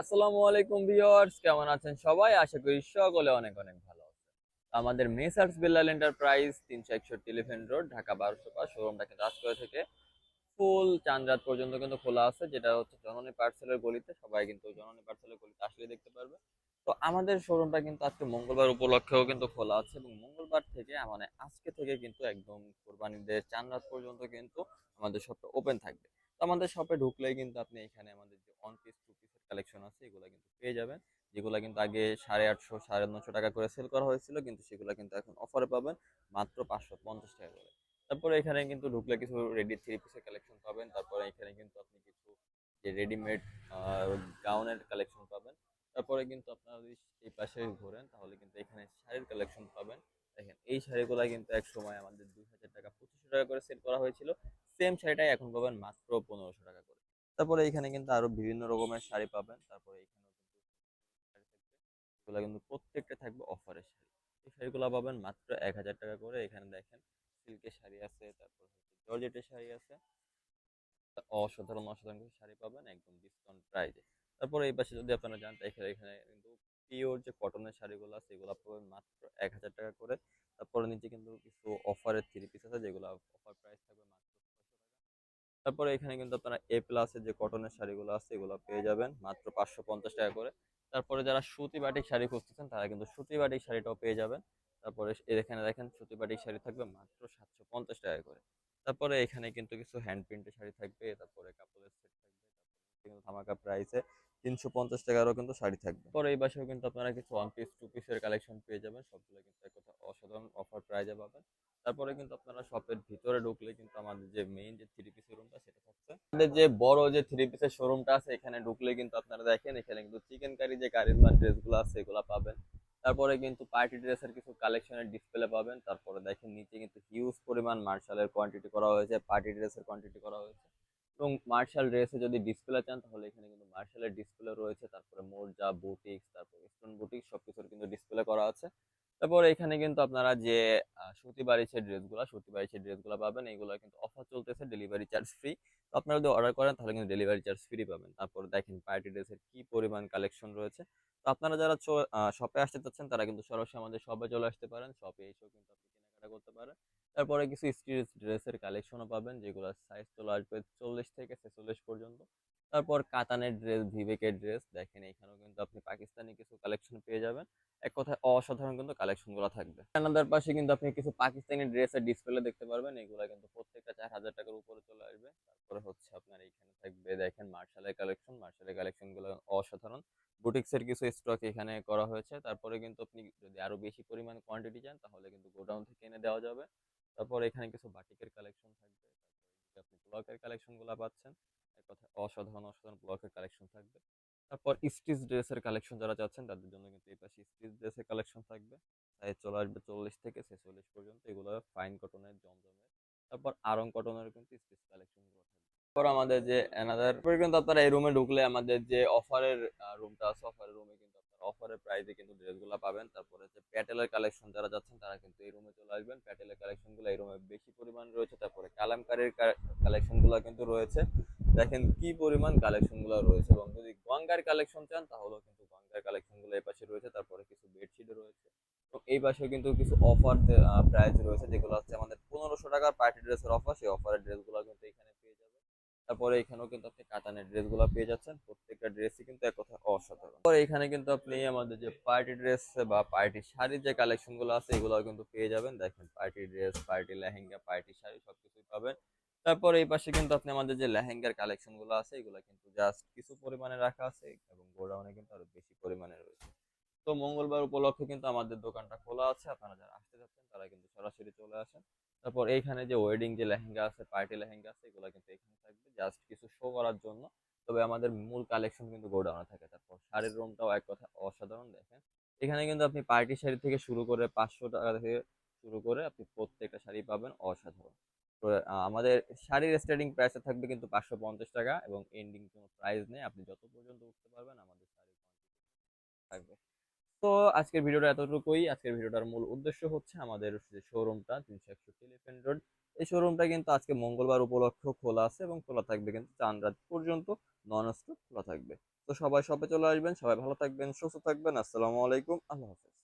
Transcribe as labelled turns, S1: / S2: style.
S1: আসসালামু আলাইকুম ভিউয়ার্স, কেমন আছেন সবাই? আশা করি সকলে অনেক অনেক ভালো আছেন। আমাদের মেসার্স বিল্লাল এন্টারপ্রাইজ তিনশো একষট্টি এলিফেন্ট রোড, ঢাকা বারোশো পাঁচ আজকে থেকে ফুল পর্যন্ত কিন্তু খোলা আছে, যেটা হচ্ছে জননী পার্সেলের গলিতে, সবাই কিন্তু জননী পার্সেলের গলিতে আসলে দেখতে পারবে। তো আমাদের শোরুমটা কিন্তু আজকে মঙ্গলবার উপলক্ষেও কিন্তু খোলা আছে এবং মঙ্গলবার থেকে মানে আজকে থেকে কিন্তু একদম কোরবানিদের চাঁদরাত পর্যন্ত কিন্তু আমাদের শপটা ওপেন থাকবে। আমাদের শপে ঢুকলেই কিন্তু আপনি এখানে আমাদের যে ওয়ান পিস টু পিসের কালেকশন আছে, এগুলো কিন্তু পেয়ে যাবেন। যেগুলো কিন্তু আগে সাড়ে আটশো, সাড়ে নশো টাকা করে সেল করা হয়েছিল, কিন্তু সেগুলো কিন্তু এখন অফারে পাবেন মাত্র পাঁচশো পঞ্চাশ টাকা করে। তারপরে এখানে কিন্তু ঢুকলে কিছু রেডি থ্রি পিসের কালেকশন পাবেন। তারপরে এখানে কিন্তু আপনি কিছু যে রেডিমেড গাউনের কালেকশন পাবেন। তারপরে কিন্তু আপনারা যদি এই পাশে ঘোরেন, তাহলে কিন্তু এখানে শাড়ির কালেকশন পাবেন। দেখেন, এই শাড়িগুলো কিন্তু এক সময় আমাদের দুই হাজার টাকা, পঁচিশশো টাকা করে সেল করা হয়েছিল। সেম শাড়িটাই এখন পাবেন মাত্র পনেরোশো টাকা করে। তারপরে এখানে কিন্তু আরও বিভিন্ন রকমের শাড়ি পাবেন। তারপরে কিন্তু এগুলো কিন্তু প্রত্যেকটা থাকবে অফারের শাড়ি। এই শাড়িগুলো পাবেন মাত্র এক হাজার টাকা করে। এখানে দেখেন সিল্কের শাড়ি আছে, তারপর জর্জেটের শাড়ি আছে। অসাধারণ অসাধারণ কিছু শাড়ি পাবেন, একদম ডিসকাউন্ট প্রাইজে তারপরে এই পাশে যদি আপনারা জানতে এখানে এখানে কিন্তু পিওর যে কটনের শাড়িগুলো আছে, এগুলো পাবেন মাত্র এক হাজার টাকা করে। তারপরে নিচে কিন্তু কিছু অফারের থ্রি পিস আছে, যেগুলো অফার প্রাইস থাকবে মাত্র তারপরে এখানে কিন্তু আপনারা এ প্লাসের যে কটনের শাড়িগুলো আছে, এগুলো পেয়ে যাবেন। মাত্র পাঁচশো পঞ্চাশ টাকা করে। তারপরে যারা সুতি বাটিক শাড়ি খুঁজতেছেন, তারা কিন্তু সুতি বাটিক শাড়িটাও পেয়ে যাবেন। তারপরে এখানে দেখেন, সুতি বাটিক শাড়ি থাকবে মাত্র সাতশো পঞ্চাশ টাকা করে। তারপরে এখানে কিন্তু কিছু হ্যান্ড প্রিন্টের শাড়ি থাকবে, তারপরে কাপড়ের সেট থাকবে কিন্তু ধামাকা প্রাইসে তিনশো পঞ্চাশ টাকারও কিন্তু শাড়ি থাকবে। পরে এই বাসাও কিন্তু আপনারা কিছু ওয়ান পিস টু পিসের কালেকশন পেয়ে যাবেন। সবগুলো কিন্তু এক কথা অসাধারণ অফার প্রাইজে পাবেন। তারপরে কিন্তু আপনারা শপের ভিতরে ঢুকলে কিন্তু আমাদের যে মেইন যে থ্রি পিসের রুমটা সেটা থাকছে। আমাদের যে বড় যে থ্রি পিসের শোরুমটা আছে, এখানে ঢুকলে কিন্তু আপনারা দেখেন, এখানে কিন্তু চিকেন কারি যে কারিজমা ড্রেসগুলো আছে, এগুলো পাবেন। তারপরে কিন্তু পার্টি ড্রেসের কিছু কালেকশনের ডিসপ্লে পাবেন। তারপরে দেখেন, নিচে কিন্তু হিউজ পরিমাণ মার্শালের কোয়ান্টিটি করা হয়েছে পার্টি ড্রেসের কোয়ান্টিটি করা হয়েছে। এবং মার্শাল ড্রেসে যদি ডিসপ্লে চান, তাহলে এখানে কিন্তু মার্শালের ডিসপ্লে রয়েছে। তারপরে মোরজা বুটিক্স তারপরে স্টোন বুটিক্স সবকিছুর কিন্তু ডিসপ্লে করা আছে। তারপর এখানে কিন্তু আপনারা যে সুতি বারিশের ড্রেসগুলো সুতি বারিশের ড্রেসগুলো পাবেন, এগুলো কিন্তু অফার চলতেছে ডেলিভারি চার্জ ফ্রি তো আপনারা যদি অর্ডার করেন, তাহলে কিন্তু ডেলিভারি চার্জ ফ্রি পাবেন। তারপর দেখেন পার্টি ড্রেসের কি পরিমাণ কালেকশন রয়েছে। তো আপনারা যারা শপে আসতে চাচ্ছেন, তারা কিন্তু সরাসরি আমাদের শপে চলে আসতে পারেন। শপে এসেও কিন্তু আপনি কেনাকাটা করতে পারেন। তারপরে কিছু স্টিচ ড্রেসের কালেকশনও পাবেন যেগুলো সাইজ চলে আসবে চল্লিশ থেকে ছেচল্লিশ পর্যন্ত। তারপর কাতানের ড্রেস ভিভেকের ড্রেস। দেখেন এখানেও কিন্তু আপনি পাকিস্তানি কিছু কালেকশন পেয়ে যাবেন। এক কথায় অসাধারণ কিন্তু কালেকশনগুলো থাকবে। জানালার পাশে কিন্তু আপনি কিছু পাকিস্তানি ড্রেসের ডিসপ্লে দেখতে পারবেন। এগুলো কিন্তু প্রত্যেকটা চার হাজার টাকার উপরে চলে আসবে। তারপরে হচ্ছে আপনার এখানে থাকবে দেখেন মার্শালের কালেকশন মার্শালের কালেকশনগুলো অসাধারণ। বুটিক্সের কিছু স্টক এখানে করা হয়েছে। তারপরে কিন্তু আপনি যদি আরও বেশি পরিমাণ কোয়ান্টিটি চান, তাহলে কিন্তু গোডাউন থেকে এনে দেওয়া যাবে। তারপর এখানে কিছু বাটিকের কালেকশন থাকবে। আপনি ব্লকের কালেকশনগুলো পাচ্ছেন। কথায় অসাধারণ অসাধারণ ব্লকের কালেকশন থাকবে। তারপর স্টিচ ড্রেসের কালেকশন যারা চাচ্ছেন, তাদের জন্য কিন্তু এই পাশে স্টিচ ড্রেসের কালেকশন থাকবে। তাই চলে আসবে চল্লিশ থেকে ছেচল্লিশ পর্যন্ত, এগুলো ফাইন কটনের জমজমের। তারপর আরং কটনের কিন্তু স্টিচ কালেকশন তারপর আমাদের যে অ্যানাদার কিন্তু আপনারা এই রুমে ঢুকলে আমাদের যে অফারের রুমটা আছে অফারের রুমে কিন্তু আপনারা অফারের প্রাইসে কিন্তু ড্রেসগুলো পাবেন। তারপরে যে প্যাটেলের কালেকশন যারা যাচ্ছেন, তারা কিন্তু এই রুমে চলে আসবেন। প্যাটেলের কালেকশনগুলো এই রুমে বেশি পরিমাণ রয়েছে। তারপরে কালামকারীর কালেকশনগুলো কিন্তু রয়েছে। দেখেন কি পরিমাণ কালেকশনগুলো রয়েছে এবং যদি গঙ্গার কালেকশন চান, তাহলেও কিন্তু গঙ্গার কালেকশনগুলো এই পাশে রয়েছে, তারপরে কিছু বেডশিট রয়েছে। এবং এই পাশে কিন্তু কিছু অফার প্রাইস রয়েছে, যেগুলো হচ্ছে আমাদের পনেরোশো টাকার পার্টি ড্রেসের অফার সেই অফারের ড্রেসগুলো কিন্তু এখানে পেয়ে যাবেন। তারপরে এখানেও কিন্তু আপনি কাতানের ড্রেসগুলো পেয়ে যাচ্ছেন, প্রত্যেকটা ড্রেসই কিন্তু এক কথা অসাধারণ। তারপরে এখানে কিন্তু আপনি আমাদের যে পার্টি ড্রেস বা পার্টি শাড়ির যে কালেকশনগুলো আছে এগুলো কিন্তু পেয়ে যাবেন। দেখেন party dress party lehenga party sari সব সবকিছুই পাবেন। তারপর এই পাশে কিন্তু আপনি আমাদের যে লেহেঙ্গার কালেকশনগুলো আছে, এগুলো কিন্তু জাস্ট কিছু পরিমাণে রাখা আছে এবং গোডাউনে কিন্তু আরও বেশি পরিমাণে রয়েছে। তো মঙ্গলবার উপলক্ষে কিন্তু আমাদের দোকানটা খোলা আছে, আপনারা যারা আসতে যাচ্ছেন তারা কিন্তু সরাসরি চলে আসেন। তারপর এইখানে যে ওয়েডিং যে লেহেঙ্গা আছে পার্টি লেহেঙ্গা আছে, এগুলো কিন্তু এখানে থাকবে জাস্ট কিছু শো করার জন্য। তবে আমাদের মূল কালেকশন কিন্তু গোডাউনে থাকে। তারপর শাড়ির রুমটাও এক কথা অসাধারণ দেখেন। এখানে কিন্তু আপনি পার্টি শাড়ি থেকে শুরু করে পাঁচশো টাকা থেকে শুরু করে আপনি প্রত্যেকটা শাড়ি পাবেন, অসাধারণ। আমাদের শাড়ির স্টার্টিং প্রাইসে থাকবে কিন্তু পাঁচশো পঞ্চাশ টাকা এবং এন্ডিং কোনো প্রাইস নেই। আপনি যত পর্যন্ত উঠতে পারবেন আমাদের শাড়ি থাকবে। তো, আজকের ভিডিওটা এতটুকুই। আজকের ভিডিওটার মূল উদ্দেশ্য হচ্ছে আমাদের যে শোরুমটা তিনশো একষট্টি এলিফেন্ট রোড এই শোরুমটা কিন্তু আজকে মঙ্গলবার উপলক্ষেও খোলা আছে এবং খোলা থাকবে কিন্তু চান রাত পর্যন্ত নন স্টপ খোলা থাকবে। তো সবাই শপে চলে আসবেন, সবাই ভালো থাকবেন, সুস্থ থাকবেন। আসসালামু আলাইকুম, আল্লাহ হাফেজ।